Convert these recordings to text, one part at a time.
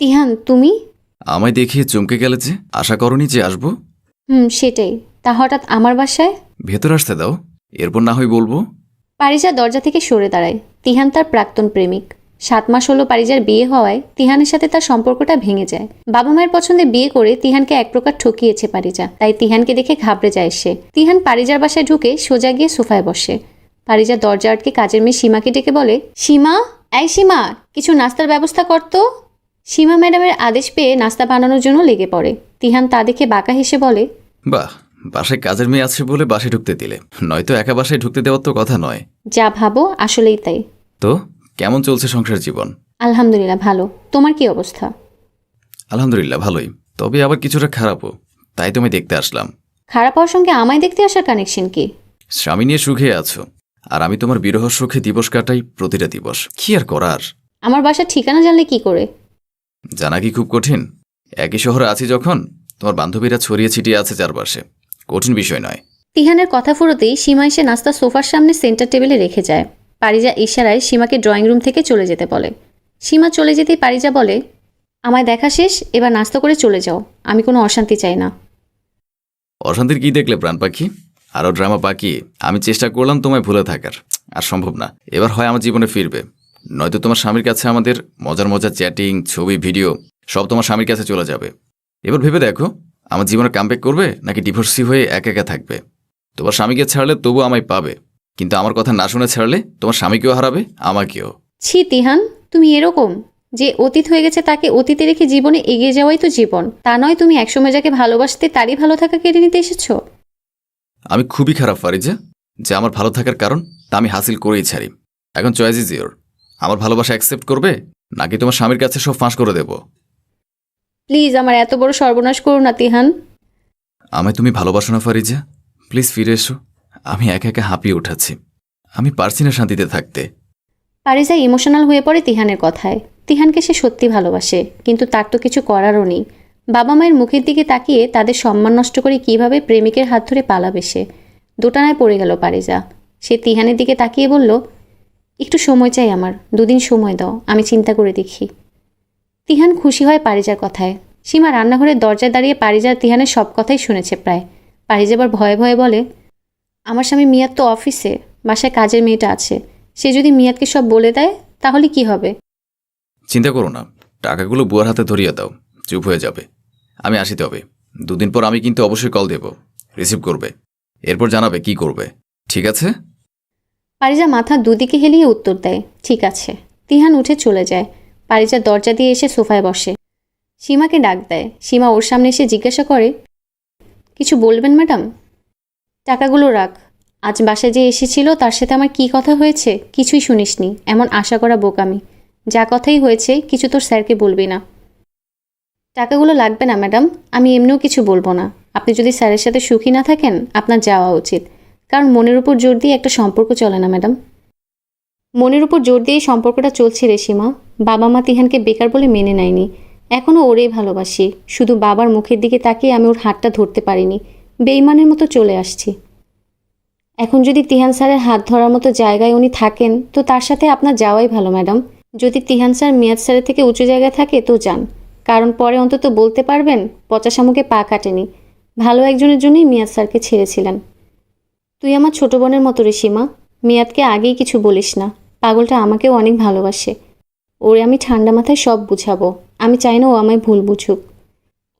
তিহান তুমি? আমায় দেখিয়ে চমকে গেলে যে আশা করনি যে আসব। হুম সেটাই। তা হঠাৎ আমার বাসায়? ভেতর আসতে দাও। এরপর না হয় বলব। পারিজা দরজা থেকে সরে দাঁড়ায়। তিহান তার প্রাক্তন প্রেমিক। সাত মাস হলো পারিজার বিয়ে হওয়ায় তিহানের সাথে তার সম্পর্কটা ভেঙে যায়। বাবা মায়ের পছন্দে বিয়ে করে তিহানকে এক প্রকার ঠকিয়েছে পারিজা। তাই তিহানকে দেখে ঘাবড়ে যায় সে। তিহান পারিজার বাসায় ঢুকে সোজা গিয়ে সোফায় বসে। পারিজা দরজা আটকে কাজের মেয়ে সীমাকে ডেকে বলে সীমা? এই সীমা কিছু নাস্তার ব্যবস্থা করতো সীমা ম্যাডামের আদেশ পেয়ে নাস্তা বানানোর জন্য লেগে পড়ে। তিহান তা দেখে বাঁকা হেসে বলে বাহ বাসায় কাজের মেয়ে আছে বলে বাসায় ঢুকতে দিলে। নয়তো একা বাসায় ঢুকতে দেওয়ার তো কথা নয়। যা ভাবো আসলেই তাই। তো কেমন চলছে সংসার জীবন? আলহামদুলিল্লাহ ভালো। তোমার কি অবস্থা? আলহামদুলিল্লাহ ভালোই। তবে আবার কিছুটা খারাপও। তাই তুমি দেখতে আসলাম। খারাপ হওয়ার সঙ্গে আমায় দেখতে আসার কানেকশন কি? স্বামী নিয়ে সুখে আছো। আর আমি তোমার বিরহ সুখে দিবস কাটাই প্রতিটা দিবস। কি আর করার? আমার বাসার ঠিকানা জানলে কি করে? জানা কি খুব কঠিন? একই শহরে আছি যখন তোমার বান্ধবীরা ছড়িয়ে ছিটিয়ে আছে চারপাশে। কঠিন বিষয় নয়। তিহানের কথা ফুরোতেই সীমা এসে নাস্তা সোফার সামনে সেন্টার টেবিলে রেখে যায়। পারিজা ইশারায় সীমাকে ড্রয়িং রুম থেকে চলে যেতে বলে। সীমা চলে যেতেই পারিজা বলে আমায় দেখা শেষ এবার নাস্তা করে চলে যাও। আমি কোনো অশান্তি চাই না। অশান্তির কি দেখলে প্রাণ পাখি? আরও ড্রামা বাকি আমি চেষ্টা করলাম তোমায় ভুলে থাকার। আর সম্ভব না। এবার হয় আমার জীবনে ফিরবে। নয়তো তোমার স্বামীর কাছে আমাদের মজার মজার চ্যাটিং ছবি ভিডিও সব তোমার স্বামীর কাছে চলে যাবে। এবার ভেবে দেখো আমার জীবনে কামব্যাক করবে নাকি ডিভোর্সি হয়ে একা একা থাকবে? তোমার স্বামীকে ছাড়লে তবু আমায় পাবে কিন্তু আমার কথা না শুনে ছাড়লে তোমার স্বামীকেও হারাবে আমাকেও। ছি তিহান তুমি এরকম যে অতীত হয়ে গেছে তাকে অতীতে রেখে জীবনে এগিয়ে যাওয়াই তো জীবন। তা নয় তুমি একসময় যাকে ভালোবাসতে তারই ভালো থাকা কেড়ে নিতে এসেছ? আমি খুবই খারাপ ফারিজা যে আমার ভালো থাকার কারণ তা আমি হাসিল করেই ছাড়ি। এখন চয়েস ইজ ইয়োর আমার ভালোবাসা অ্যাকসেপ্ট করবে? নাকি তোমার স্বামীর কাছে সব ফাঁস করে দেব? প্লিজ আমার এত বড় সর্বনাশ করো না তিহান। আমায় তুমি ভালোবাসো না ফারিজা। প্লিজ ফিরে এসো। আমি একা একা হাঁপিয়ে উঠাচ্ছি আমি পারছি না শান্তিতে থাকতে। পারিজা ইমোশনাল হয়ে পড়ে তিহানের কথায়। তিহানকে সে সত্যি ভালোবাসে কিন্তু তার তো কিছু করারও নেই। বাবা মায়ের মুখের দিকে তাকিয়ে তাদের সম্মান নষ্ট করে কীভাবে প্রেমিকের হাত ধরে পালাবে সে? দোটানায় পড়ে গেল পারিজা সে তিহানের দিকে তাকিয়ে বলল একটু সময় চাই আমার, দুদিন সময় দাও, আমি চিন্তা করে দেখি। তিহান খুশি হয় পারিজার কথায়। সীমা রান্নাঘরের দরজায় দাঁড়িয়ে পারিজার তিহানের সব কথাই শুনেছে প্রায়। পারিজা আবার ভয়ে ভয়ে বলে, আমার স্বামী মিয়াদ তো অফিসে, বাসায় কাজের মেয়েটা আছে। সে যদি মিয়াদকে সব বলে দেয়, তাহলে কি হবে? চিন্তা করো না, টাকাগুলো বুয়ার হাতে ধরিয়ে দাও, চুপ হয়ে যাবে। আমি আসি তবে। দুদিন পর আমি কিন্তু অবশ্যই কল দেব রিসিভ করবে। এরপর জানাবে কি করবে। ঠিক আছে? পারিজা মাথা দুদিকে হেলিয়ে উত্তর দেয়, ঠিক আছে। তিহান উঠে চলে যায়। পারিজা দরজা দিয়ে এসে সোফায় বসে। সীমাকে ডাক দেয়। সীমা ওর সামনে এসে জিজ্ঞাসা করে, কিছু বলবেন, ম্যাডাম? টাকাগুলো রাখ। আজ বাসায় যে এসেছিল তার সাথে আমার কি কথা হয়েছে কিছুই শুনিসনি। এমন আশা করা বোকামি। যা কথাই হয়েছে কিছু তোর স্যারকে বলবি না। টাকাগুলো লাগবে না, ম্যাডাম। আমি এমনিও কিছু বলব না। আপনি যদি স্যারের সাথে সুখী না থাকেন, আপনার যাওয়া উচিত। কারণ মনের উপর জোর দিয়ে একটা সম্পর্ক চলে না, ম্যাডাম। মনের উপর জোর দিয়ে সম্পর্কটা চলছে রেশিমা বাবা মা তিহানকে বেকার বলে মেনে নেয়নি। এখনও ওরেই ভালোবাসি। শুধু বাবার মুখের দিকে তাকিয়ে আমি ওর হাতটা ধরতে পারিনি। বেইমানের মতো চলে আসছি। এখন যদি তিহান স্যারের হাত ধরার মতো জায়গায় উনি থাকেন, তো তার সাথে আপনার যাওয়াই ভালো, ম্যাডাম। যদি তিহান স্যার মিয়াদ স্যারের থেকে উঁচু জায়গায় থাকে, তো যান। কারণ পরে অন্তত বলতে পারবেন, পচা শামুকে পা কাটেনি। ভালো একজনের জন্যই মিয়াদ স্যারকে ছেড়েছিলেন। তুই আমার ছোট বোনের মতো রে সীমা। মিয়াদকে আগেই কিছু বলিস না। পাগলটা আমাকেও অনেক ভালোবাসে। ওরে আমি ঠান্ডা মাথায় সব বুঝাবো। আমি চাই না ও আমায় ভুল বুঝুক।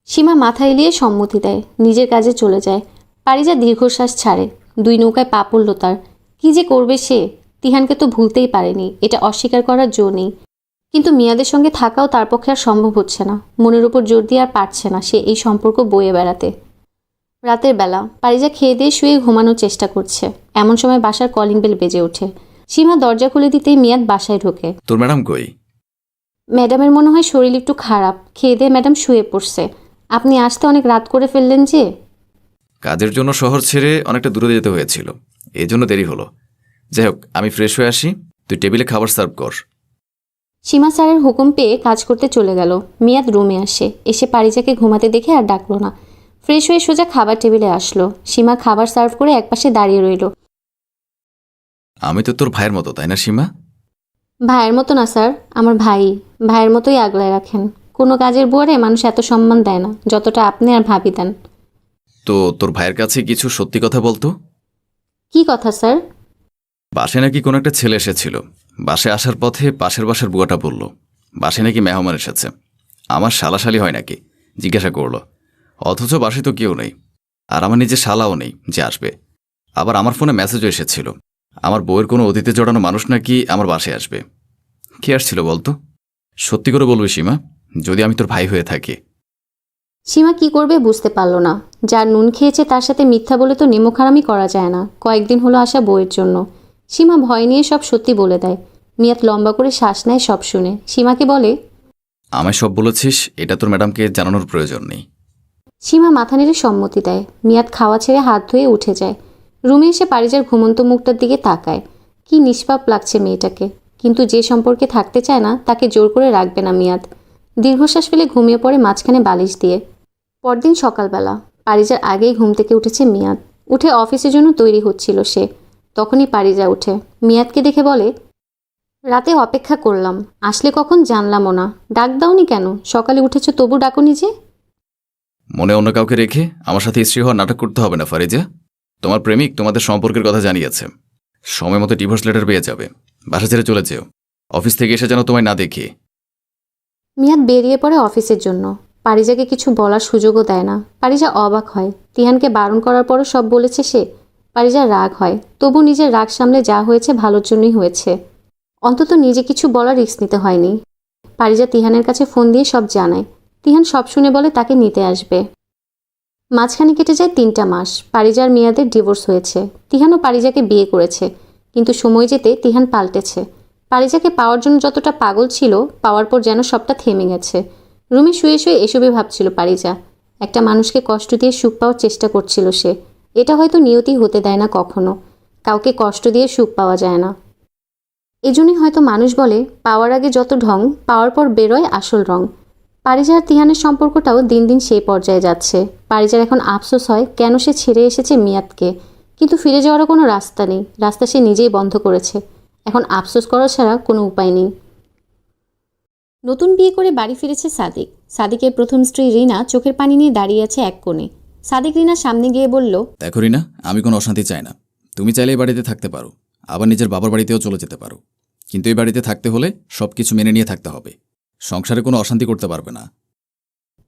সীমা মাথা এলিয়ে সম্মতি দেয়। নিজের কাজে চলে যায়। পারিজা দীর্ঘশ্বাস ছাড়ে। দুই নৌকায় পা পড়ল তার। কী যে করবে সে? তিহানকে তো ভুলতেই পারেনি। এটা অস্বীকার করার জো নেই। কিন্তু মিয়াদের সঙ্গে থাকাও তার পক্ষে আর সম্ভব হচ্ছে না। মনের উপর জোর দিয়ে আর পারছে না সে এই সম্পর্ক বয়ে বেড়াতে। রাতের বেলা পারিজা খেয়ে দিয়ে শুয়ে ঘুমানোর চেষ্টা করছে। এমন সময় বাসার কলিং বেল বেজে ওঠে। সীমা দরজা খুলে দিতেই মিয়াদ বাসায় ঢোকে। তোর ম্যাডাম কই? ম্যাডামের মনে হয় শরীর একটু খারাপ। খেয়ে দিয়ে ম্যাডাম শুয়ে পড়ছে। আপনি আসতে অনেক রাত করে ফেললেন যে। কাজের জন্য শহর ছেড়ে অনেকটা দূরে যেতে হয়েছিল। এই জন্য দেরি হলো। যাই হোক আমি ফ্রেশ হয়ে আসি। তুই টেবিলে খাবার সার্ভ কর। সীমা স্যারের হুকুম পেয়ে কাজ করতে চলে গেল। মিয়াদ রুমে আসে। এসে পারিজাকে ঘুমাতে দেখে আর ডাকলো না। ফ্রেশ হয়ে সোজা খাবার টেবিলে আসলো। সীমা খাবার সার্ভ করে একপাশে দাঁড়িয়ে রইল। আমি তো তোর ভাইয়ের মতো তাই না সীমা? ভাইয়ের মতো না স্যার। আমার ভাই। ভাইয়ের মতোই আগলায় রাখেন। কোনো কাজের বুয়ারে মানুষ এত সম্মান দেয় না যতটা আপনি আর ভাবি দেন। তো তোর ভাইয়ের কাছে কিছু সত্যি কথা বলতো? কি কথা স্যার? বাসে নাকি কোনো একটা ছেলে এসেছিল। বাসে আসার পথে পাশের বাসার বুয়াটা বলল বাসে নাকি মেহমান এসেছে। আমার শালাশালি হয় নাকি? জিজ্ঞাসা করল। অথচ বাসে তো কেউ নেই। আর আমার নিজের শালাও নেই যে আসবে। আবার আমার ফোনে মেসেজও এসেছিল। আমার বউয়ের কোনো অতীতে জড়ানো মানুষ নাকি আমার বাসে আসবে। কে আসছিল বলতো? সত্যি করে বলবি সীমা যদি আমি তোর ভাই হয়ে থাকি। সীমা কি করবে বুঝতে পারল না। যার নুন খেয়েছে তার সাথে মিথ্যা বলে তো নেমোখারামি করা যায় না। কয়েকদিন হলো আসা বইয়ের জন্য। সীমা ভয় নিয়ে সব সত্যি বলে দেয়। মিয়াত লম্বা করে শ্বাস নেয় সব শুনে। সীমাকে বলে আমায় সব বলেছিস এটা তোর ম্যাডামকে জানানোর প্রয়োজন নেই। সীমা মাথা নেড়ে সম্মতি দেয়। মিয়াদ খাওয়া ছেড়ে হাত ধুয়ে উঠে যায়। রুমে এসে পারিজার ঘুমন্ত মুখটার দিকে তাকায়। কি নিষ্পাপ লাগছে মেয়েটাকে। কিন্তু যে সম্পর্কে থাকতে চায় না, তাকে জোর করে রাখবে না মিয়াদ। দীর্ঘশ্বাস ফেলে ঘুমিয়ে পড়ে মাঝখানে বালিশ দিয়ে। পরদিন সকালবেলা, পারিজার আগেই ঘুম থেকে উঠেছে মিয়াদ। উঠে অফিসের জন্য তৈরি হচ্ছিল সে। তখনই পারিজা উঠে। মিয়াদকে দেখে বলে, রাতে অপেক্ষা করলাম। আসলে কখন জানলামও না। ডাক দাওনি কেন? সকালে উঠেছো তবু ডাকুনি যে? মনে অন্য কাউকে রেখে আমার সাথে স্ত্রী হওয়ার নাটক করতে হবে না, ফারিজা। তোমার প্রেমিক তোমাদের সম্পর্কের কথা জানিয়েছে। সময় মতো ডিভোর্স লেটার পেয়ে যাবে। বাসা ছেড়ে চলে যেও। অফিস থেকে এসে যেন তোমায় না দেখি। মিয়াদ বেরিয়ে পড়ে অফিসের জন্য। পারিজাকে কিছু বলার সুযোগও দেয় না। পারিজা অবাক হয়। তিহানকে বারণ করার পরও সব বলেছে সে। পারিজা রাগ হয়। তবু নিজের রাগ সামলে যা হয়েছে ভালোর জন্যই হয়েছে। অন্তত নিজে কিছু বলার রিস্ক নিতে হয়নি। পারিজা তিহানের কাছে ফোন দিয়ে সব জানায়। তিহান সব শুনে বলে, তাকে নিতে আসবে। মাঝখানে কেটে যায় তিনটা মাস। পারিজার মেয়াদের ডিভোর্স হয়েছে। তিহানও পারিজাকে বিয়ে করেছে। কিন্তু সময় যেতে তিহান পাল্টেছে। পারিজাকে পাওয়ার জন্য যতটা পাগল ছিল, পাওয়ার পর যেন সবটা থেমে গেছে। রুমে শুয়ে শুয়ে এসবই ভাবছিল পারিজা। একটা মানুষকে কষ্ট দিয়ে সুখ পাওয়ার চেষ্টা করছিল সে। এটা হয়তো নিয়তি হতে দেয় না কখনো। কাউকে কষ্ট দিয়ে সুখ পাওয়া যায় না। এজন্যই হয়তো মানুষ বলে, পাওয়ার আগে যত ঢং, পাওয়ার পর বেরোয় আসল রং। পারিজা আর তিহানের সম্পর্কটাও দিন দিন সেই পর্যায়ে যাচ্ছে। পারিজার এখন আফসোস হয় কেন সে ছেড়ে এসেছে মিয়াদকে। কিন্তু ফিরে যাওয়ারও কোনো রাস্তা নেই। রাস্তা সে নিজেই বন্ধ করেছে। এখন আফসোস করা ছাড়া কোনো উপায় নেই। নতুন বিয়ে করে বাড়ি ফিরেছে সাদিক। সাদিকের প্রথম স্ত্রী রিনা চোখের পানি নিয়ে দাঁড়িয়ে আছে এক কোণে। সাদিক রিনার সামনে গিয়ে বলল, দেখো রিনা, আমি কোনো অশান্তি চাই না। তুমি চাইলে এই বাড়িতে থাকতে পারো। আবার নিজের বাবার বাড়িতেও চলে যেতে পারো। কিন্তু এই বাড়িতে থাকতে হলে সব কিছু মেনে নিয়ে থাকতে হবে। সংসারে কোনো অশান্তি করতে পারবে না।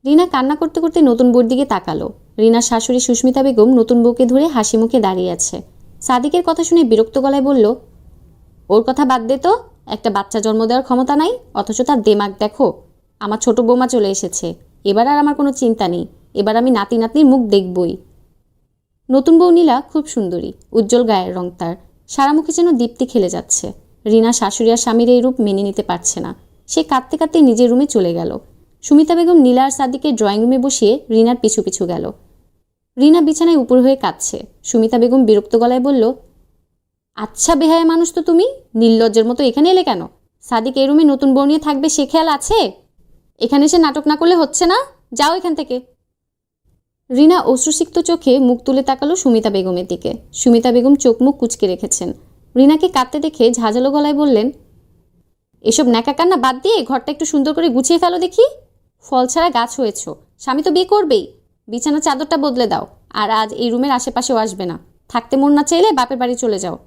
রিনা কান্না করতে করতে নতুন বউর দিকে তাকালো। রিনার শাশুড়ি সুস্মিতা বেগম নতুন বউকে ধরে হাসি মুখে দাঁড়িয়ে আছে। সাদিকের কথা শুনে বিরক্ত গলায় বলল, ওর কথা বাদ দে তো, একটা বাচ্চা জন্ম দেওয়ার ক্ষমতা নাই, অথচ তার দেমাগ দেখো, আমার ছোট বৌমা চলে এসেছে। এবার আর আমার কোনো চিন্তা নেই, এবার আমি নাতি নাতনির মুখ দেখবই। নতুন বউ নীলা খুব সুন্দরী, উজ্জ্বল গায়ের রং তার। সারা মুখে যেন দীপ্তি খেলে যাচ্ছে। রিনা শাশুড়ি আর স্বামীর এই রূপ মেনে নিতে পারছে না। সে কাঁদতে কাঁদতে নিজের রুমে চলে গেল। সুমিতা বেগম নীলা আর সাদিকে ড্রয়িং রুমে বসিয়ে রিনার পিছু পিছু গেল। রিনা বিছানায় উপর হয়ে কাঁদছে। সুমিতা বেগম বিরক্ত গলায় বলল আচ্ছা বেহায়া মানুষ তো তুমি, নির্লজ্জের মতো এখানে এলে কেন? সাদিক এই রুমে নতুন বউ নিয়ে থাকবে, সে খেয়াল আছে? এখানে এসে নাটক না করলে হচ্ছে না? যাও এখান থেকে। রিনা অশ্রুসিক্ত চোখে মুখ তুলে তাকালো সুমিতা বেগমের দিকে। সুমিতা বেগম চোখ মুখ কুচকে রেখেছেন। রিনাকে কাঁদতে দেখে ঝাঁঝালো গলায় বললেন এসব ন্যাকা কান্না বাদ দিয়ে ঘরটা একটু সুন্দর করে গুছিয়ে ফেলো দেখি। ফল ছাড়া গাছ হয়েছ। স্বামী তো বিয়ে করবেই। বিছানা চাদরটা বদলে দাও। আর আজ এই রুমের আশেপাশেও আসবে না। থাকতে মন না চাইলে বাপের বাড়ি চলে যাও।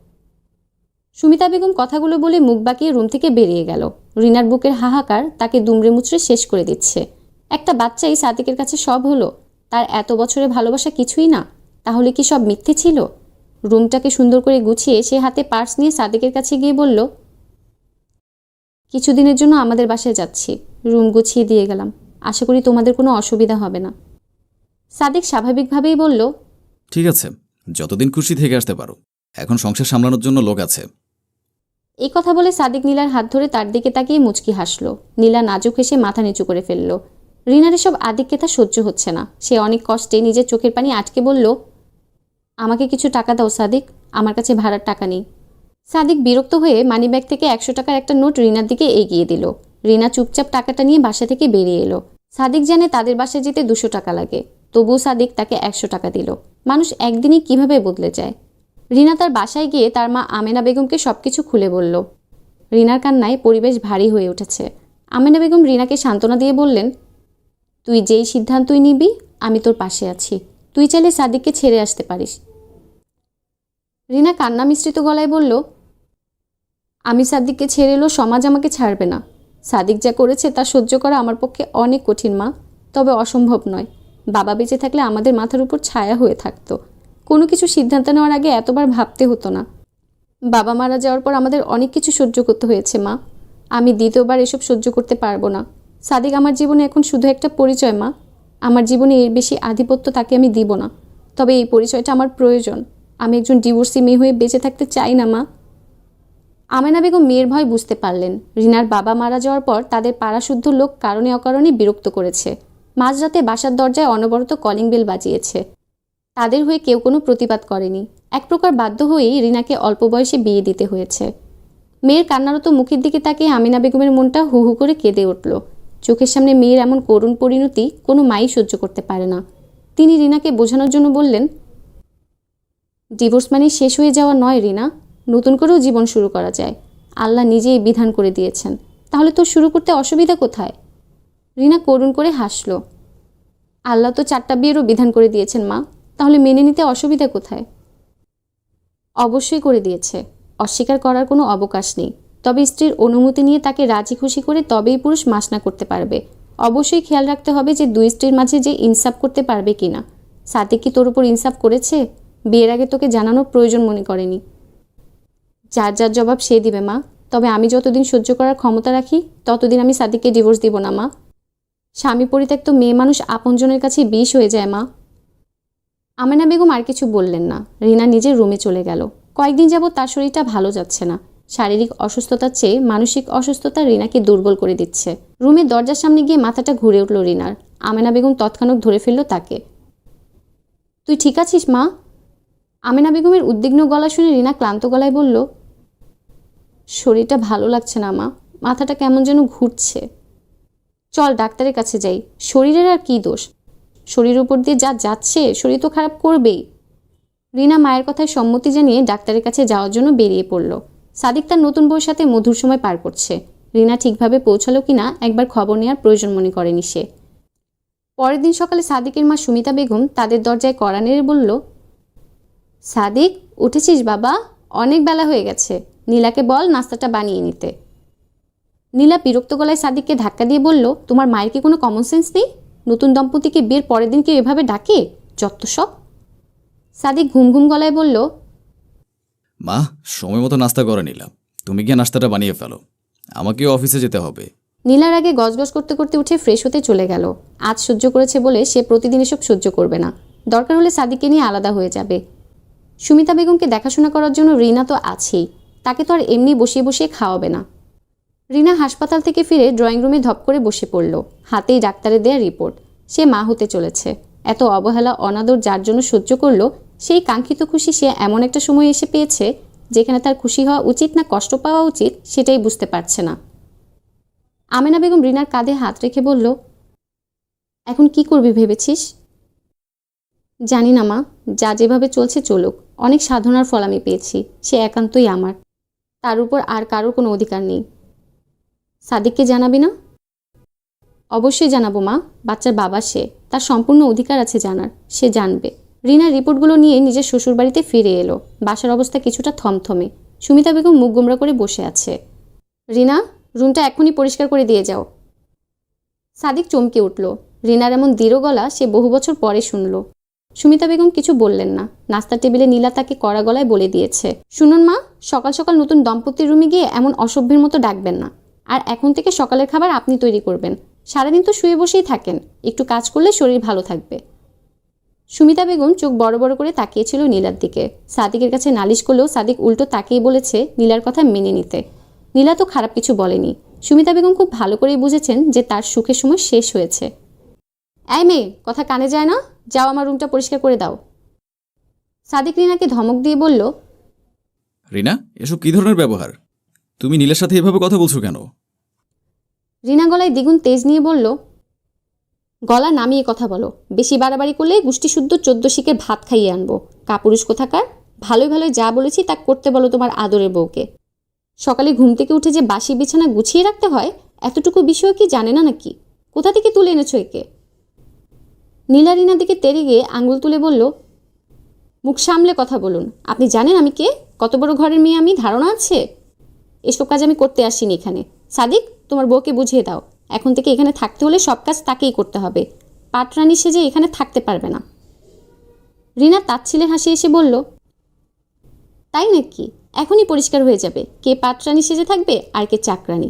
সুমিতা বেগম কথাগুলো বলে মুখ বাঁকিয়ে রুম থেকে বেরিয়ে গেল। রিনার বুকের হাহাকার তাকে দুমড়ে মুচড়ে শেষ করে দিচ্ছে। একটা বাচ্চাই সাদিকের কাছে সব হলো। তার এত বছরে ভালোবাসা কিছুই না। তাহলে কি সব মিথ্যে ছিল? রুমটাকে সুন্দর করে গুছিয়ে সে হাতে পার্স নিয়ে সাদিকের কাছে গিয়ে বলল কিছুদিনের জন্য আমাদের বাসায় যাচ্ছি। রুম গুছিয়ে দিয়ে গেলাম। আশা করি তোমাদের কোনো অসুবিধা হবে না। সাদিক স্বাভাবিকভাবেই বলল ঠিক আছে যতদিন খুশি থেকে আসতে পারো। এখন সংসার সামলানোর জন্য লোক আছে। এই কথা বলে সাদিক নীলার হাত ধরে তার দিকে তাকিয়ে মুচকি হাসলো। নীলা নাজুক হেসে মাথা নিচু করে ফেলল। রিনার এসব আদিক্যতা সহ্য হচ্ছে না। সে অনেক কষ্টে নিজের চোখের পানি আটকে বলল আমাকে কিছু টাকা দাও সাদিক। আমার কাছে ভাড়ার টাকা নেই। সাদিক বিরক্ত হয়ে মানিব্যাগ থেকে একশো টাকার একটা নোট রিনার দিকে এগিয়ে দিল। রিনা চুপচাপ টাকাটা নিয়ে বাসা থেকে বেরিয়ে এলো। সাদিক জানে তাদের বাসায় যেতে দুশো টাকা লাগে। তবুও সাদিক তাকে একশো টাকা দিল। মানুষ একদিনই কীভাবে বদলে যায়? রিনা তার বাসায় গিয়ে তার মা আমেনা বেগমকে সবকিছু খুলে বলল। রিনার কান্নায় পরিবেশ ভারী হয়ে উঠেছে। আমেনা বেগম রিনাকে সান্ত্বনা দিয়ে বললেন, তুই যেই সিদ্ধান্তই নিবি, আমি তোর পাশে আছি। তুই চাইলে সাদিককে ছেড়ে আসতে পারিস। রিনা কান্না মিশ্রিত গলায় বলল আমি সাদিককে ছেড়ে এলো, সমাজ আমাকে ছাড়বে না। সাদিক যা করেছে তা সহ্য করা আমার পক্ষে অনেক কঠিন, মা। তবে অসম্ভব নয়। বাবা বেঁচে থাকলে আমাদের মাথার উপর ছায়া হয়ে থাকতো। কোনো কিছু সিদ্ধান্ত নেওয়ার আগে এতবার ভাবতে হতো না। বাবা মারা যাওয়ার পর আমাদের অনেক কিছু সহ্য করতে হয়েছে, মা। আমি দ্বিতীয়বার এসব সহ্য করতে পারব না। সাদিক আমার জীবনে এখন শুধু একটা পরিচয়, মা। আমার জীবনে এর বেশি আধিপত্য তাকে আমি দিব না। তবে এই পরিচয়টা আমার প্রয়োজন। আমি একজন ডিভোর্সি মেয়ে হয়ে বেঁচে থাকতে চাই না, মা। আমেনা বেগম মেয়ের ভয় বুঝতে পারলেন। রিনার বাবা মারা যাওয়ার পর তাদের পাড়াশুদ্ধ লোক কারণে অকারণে বিরক্ত করেছে। মাঝরাতে বাসার দরজায় অনবরত কলিং বেল বাজিয়েছে। তাদের হয়ে কেউ কোনো প্রতিবাদ করেনি। এক প্রকার বাধ্য হয়েই রিনাকে অল্প বয়সে বিয়ে দিতে হয়েছে। মেয়ের কান্নারত মুখের দিকে তাকিয়ে আমিনা বেগমের মনটা হু হু করে কেঁদে উঠল। চোখের সামনে মেয়ের এমন করুণ পরিণতি কোনো মাই সহ্য করতে পারে না। তিনি রিনাকে বোঝানোর জন্য বললেন ডিভোর্স মানে শেষ হয়ে যাওয়া নয়, রিনা। নতুন করেও জীবন শুরু করা যায়। আল্লাহ নিজেই বিধান করে দিয়েছেন। তাহলে তো শুরু করতে অসুবিধা কোথায়? রিনা করুণ করে হাসল। আল্লাহ তো চারটা বিয়েরও বিধান করে দিয়েছেন, মা। তাহলে মেনে নিতে অসুবিধা কোথায়? অবশ্যই করে দিয়েছে। অস্বীকার করার কোনো অবকাশ নেই। তবে স্ত্রীর অনুমতি নিয়ে তাকে রাজি খুশি করে তবেই পুরুষ মাসনা করতে পারবে। অবশ্যই খেয়াল রাখতে হবে যে দুই স্ত্রীর মাঝে যে ইনসাফ করতে পারবে কিনা। সাদিক কি তোর উপর ইনসাফ করেছে? বিয়ের আগে তোকে জানানোর প্রয়োজন মনে করেনি। যার যার জবাব সে দিবে, মা। তবে আমি যতদিন সহ্য করার ক্ষমতা রাখি, ততদিন আমি সাদিককে ডিভোর্স দিব না, মা। স্বামী পরিত্যক্ত মেয়ে মানুষ আপনজনের কাছে বিষ হয়ে যায়, মা। আমেনা বেগম আর কিছু বললেন না। রিনা নিজের রুমে চলে গেল। কয়েকদিন যাবৎ তার শরীরটা ভালো যাচ্ছে না। শারীরিক অসুস্থতার চেয়ে মানসিক অসুস্থতা রিনাকে দুর্বল করে দিচ্ছে। রুমের দরজার সামনে গিয়ে মাথাটা ঘুরে উঠল রিনার। আমেনা বেগম তৎক্ষণাৎ ধরে ফেলল তাকে। তুই ঠিক আছিস, মা? আমেনা বেগমের উদ্বিগ্ন গলা শুনে রিনা ক্লান্ত গলায় বলল, শরীরটা ভালো লাগছে না মা, মাথাটা কেমন যেন ঘুরছে। চল ডাক্তারের কাছে যাই, শরীরের আর কী দোষ? শরীর উপর দিয়ে যা যাচ্ছে, শরীর তো খারাপ করবেই। রিনা মায়ের কথায় সম্মতি জানিয়ে ডাক্তারের কাছে যাওয়ার জন্য বেরিয়ে পড়ল। সাদিক তার নতুন বউর সাথে মধুর সময় পার করছে। রিনা ঠিকভাবে পৌঁছালো কিনা একবার খবর নেওয়ার প্রয়োজন মনে করেনি সে। পরের দিন সকালে সাদিকের মা সুমিতা বেগম তাদের দরজায় কড়া নেড়ে বলল সাদিক উঠেছিস বাবা। অনেক বেলা হয়ে গেছে। নীলাকে বল নাস্তাটা বানিয়ে নিতে। নীলা বিরক্ত গলায় সাদিককে ধাক্কা দিয়ে বলল তোমার মায়ের কি কোনো কমন সেন্স নেই? নতুন দম্পতিকে বিয়ের পরের দিন কি এভাবে ডাকে? যত সব। সাদিক ঘুম ঘুম গলায় বলল মা সময় মতো নাস্তা করে নিলাম। তুমি গিয়ে নাস্তাটা বানিয়ে ফেলো। আমাকেও অফিসে যেতে হবে। নীলার আগে গজগজ করতে করতে উঠে ফ্রেশ হতে চলে গেল। আজ সহ্য করেছে বলে সে প্রতিদিন এসব সহ্য করবে না। দরকার হলে সাদিককে নিয়ে আলাদা হয়ে যাবে। সুমিতা বেগমকে দেখাশোনা করার জন্য রিনা তো আছেই। তাকে তো আর এমনি বসিয়ে বসিয়ে খাওয়াবে না। রিনা হাসপাতাল থেকে ফিরে ড্রয়িং রুমে ধপ করে বসে পড়ল। হাতেই ডাক্তারের দেয়া রিপোর্ট। সে মা হতে চলেছে। এত অবহেলা, অনাদর যার জন্য সহ্য করল, সেই কাঙ্ক্ষিত খুশি সে এমন একটা সময় এসে পেয়েছে, যেখানে তার খুশি হওয়া উচিত না কষ্ট পাওয়া উচিত, সেটাই বুঝতে পারছে না। আমেনা বেগম রিনার কাঁধে হাত রেখে বলল, এখন কি করবি ভেবেছিস? জানি না মা, যা যেভাবে চলছে চলুক। অনেক সাধনার ফল আমি পেয়েছি, সে একান্তই আমার। তার উপর আর কারোর কোনো অধিকার নেই। সাদিককে জানাবি না? অবশ্যই জানাব মা, বাচ্চার বাবা সে, তার সম্পূর্ণ অধিকার আছে জানার, সে জানবে। রিনা রিপোর্টগুলো নিয়ে নিজের শ্বশুরবাড়িতে ফিরে এলো। বাসার অবস্থা কিছুটা থমথমে। সুমিতা বেগম মুখ গোমরা করে বসে আছে। রিনা, রুমটা এখনই পরিষ্কার করে দিয়ে যাও। সাদিক চমকে উঠল। রিনার এমন দৃঢ় গলা সে বহু বছর পরে শুনল। সুমিতা বেগম কিছু বললেন না। নাস্তার টেবিলে নীলা তাকে কড়া গলায় বলে দিয়েছে, শুনুন মা, সকাল সকাল নতুন দম্পতির রুমে গিয়ে এমন অসভ্যের মতো ডাকবেন না। আর এখন থেকে সকালের খাবার আপনি তৈরি করবেন। সারাদিন তো শুয়ে বসেই থাকেন, একটু কাজ করলে শরীর ভালো থাকবে। সুমিতা বেগম চোখ বড় বড় করে তাকিয়েছিল নীলার দিকে। সাদিকের কাছে নালিশ করলেও সাদিক উল্টো তাকেই বলেছে নীলার কথা মেনে নিতে। নীলা তো খারাপ কিছু বলেনি। সুমিতা বেগম খুব ভালো করেই বুঝেছেন যে তার সুখের সময় শেষ হয়েছে। এই মেয়ে, কথা কানে যায় না? যাও আমার রুমটা পরিষ্কার করে দাও। সাদিক রিনাকে ধমক দিয়ে বলল রিনা এসব কী ধরনের ব্যবহার? তুমি নীলের সাথে এভাবে কথা বলছো কেন? রিনা গলায় দ্বিগুণ তেজ নিয়ে বলল গলা নামিয়ে কথা বলো। বেশি বাড়াবাড়ি করলে গুষ্টিশুদ্ধ চোদ্দ শিকের ভাত খাইয়ে আনব। কাপুরুষ কোথাকার? ভালোই ভালোই যা বলেছি তা করতে বলো তোমার আদরের বউকে। সকালে ঘুম থেকে উঠে যে বাসি বিছানা গুছিয়ে রাখতে হয় এতটুকু বিষয় কি জানে না নাকি? কোথা থেকে তুলে এনেছো একে? নীলা রিনার দিকে তেড়ে গিয়ে আঙুল তুলে বলল, মুখ সামলে কথা বলুন। আপনি জানেন আমি কে? কত বড় ঘরের মেয়ে আমি? ধারণা আছে? এসব কাজ আমি করতে আসিনি এখানে। সাদিক, তোমার বউকে বুঝিয়ে দাও। এখন থেকে এখানে থাকতে হলে সব কাজ তাকেই করতে হবে। পাটরানি সেজে এখানে থাকতে পারবে না। রিনা তাচ্ছিলে হাসি এসে বলল, তাই নাকি? এখনই পরিষ্কার হয়ে যাবে। কে পাটরানি সেজে থাকবে আর কে চাকরানি?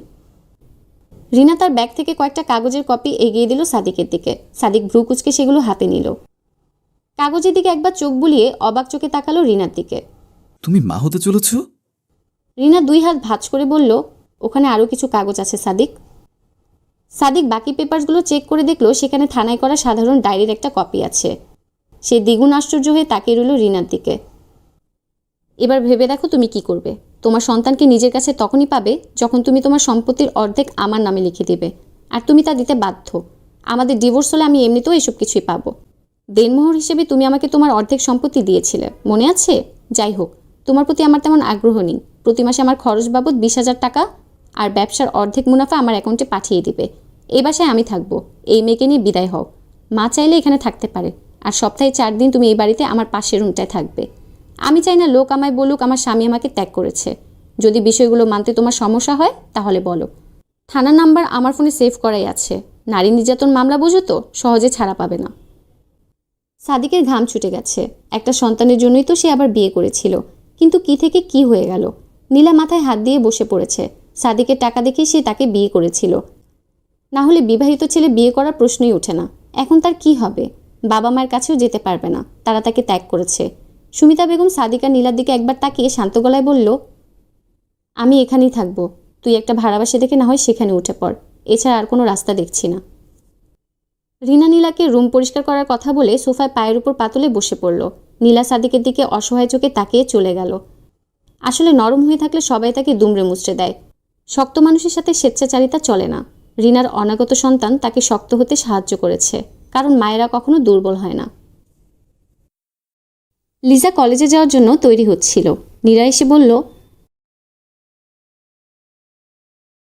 রিনা তার ব্যাগ থেকে কয়েকটা কাগজের কপি এগিয়ে দিল সাদিকের দিকে। সাদিক ভ্রু কুচকে সেগুলো হাতে নিল। কাগজের দিকে একবার চোখ বুলিয়ে অবাক চোখে তাকালো রিনার দিকে। তুমি মা হতে চলেছ? রিনা দুই হাত ভাঁজ করে বলল ওখানে আরও কিছু কাগজ আছে সাদিক। সাদিক বাকি পেপারসগুলো চেক করে দেখল সেখানে থানায় করা সাধারণ ডায়েরির একটা কপি আছে। সে দ্বিগুণ আশ্চর্য হয়ে তাকিয়ে রইল রিনার দিকে। এবার ভেবে দেখো তুমি কি করবে। তোমার সন্তানকে নিজের কাছে তখনই পাবে যখন তুমি তোমার সম্পত্তির অর্ধেক আমার নামে লিখে দিবে। আর তুমি তা দিতে বাধ্য। আমাদের ডিভোর্স হলে আমি এমনিতেও এসব কিছুই পাবো। দেনমোহর হিসেবে তুমি আমাকে তোমার অর্ধেক সম্পত্তি দিয়েছিলে। মনে আছে? যাই হোক, তোমার প্রতি আমার তেমন আগ্রহ নেই। প্রতি মাসে আমার খরচ বাবদ বিশ হাজার টাকা আর ব্যবসার অর্ধেক মুনাফা আমার অ্যাকাউন্টে পাঠিয়ে দিবে। এই বাসায় আমি থাকব। এই মেয়েকে নিয়ে বিদায় হও। মা চাইলে এখানে থাকতে পারে। আর সপ্তাহে চার দিন তুমি এই বাড়িতে আমার পাশের রুমটায় থাকবে। আমি চাই না লোক আমায় বলুক আমার স্বামী আমাকে ত্যাগ করেছে। যদি বিষয়গুলো মানতে তোমার সমস্যা হয়, তাহলে বলো। থানা নাম্বার আমার ফোনে সেভ করাই আছে। নারী নির্যাতন মামলা বোঝো তো, সহজে ছাড়া পাবে না। সাদিকের ঘাম ছুটে গেছে। একটা সন্তানের জন্যই তো সে আবার বিয়ে করেছিল। কিন্তু কি থেকে কি হয়ে গেল? নীলা মাথায় হাত দিয়ে বসে পড়েছে। সাদিকের টাকা দেখে সে তাকে বিয়ে করেছিল। না হলে বিবাহিত ছেলে বিয়ে করার প্রশ্নই ওঠে না। এখন তার কি হবে? বাবা মায়ের কাছেও যেতে পারবে না। তারা তাকে ত্যাগ করেছে। সুমিতা বেগম সাদিকা নীলার দিকে একবার তাকিয়ে শান্ত গলায় বলল, আমি এখানেই থাকব। তুই একটা ভাড়াবাসী দেখে না হয় সেখানে উঠে পড়। এছাড়া আর কোনো রাস্তা দেখছি না। রিনা নীলাকে রুম পরিষ্কার করার কথা বলে সোফায় পায়ের উপর পাতলে বসে পড়ল। নীলা সাদিকের দিকে অসহায় চোখে তাকিয়ে চলে গেল। আসলে নরম হয়ে থাকলে সবাই তাকে দুমড়ে মুচড়ে দেয়। শক্ত মানুষের সাথে স্বেচ্ছাচারিতা চলে না। রিনার অনাগত সন্তান তাকে শক্ত হতে সাহায্য করেছে। কারণ মায়েরা কখনো দুর্বল হয় না। লিজা কলেজে যাওয়ার জন্য তৈরি হচ্ছিল। নীরা এসে বলল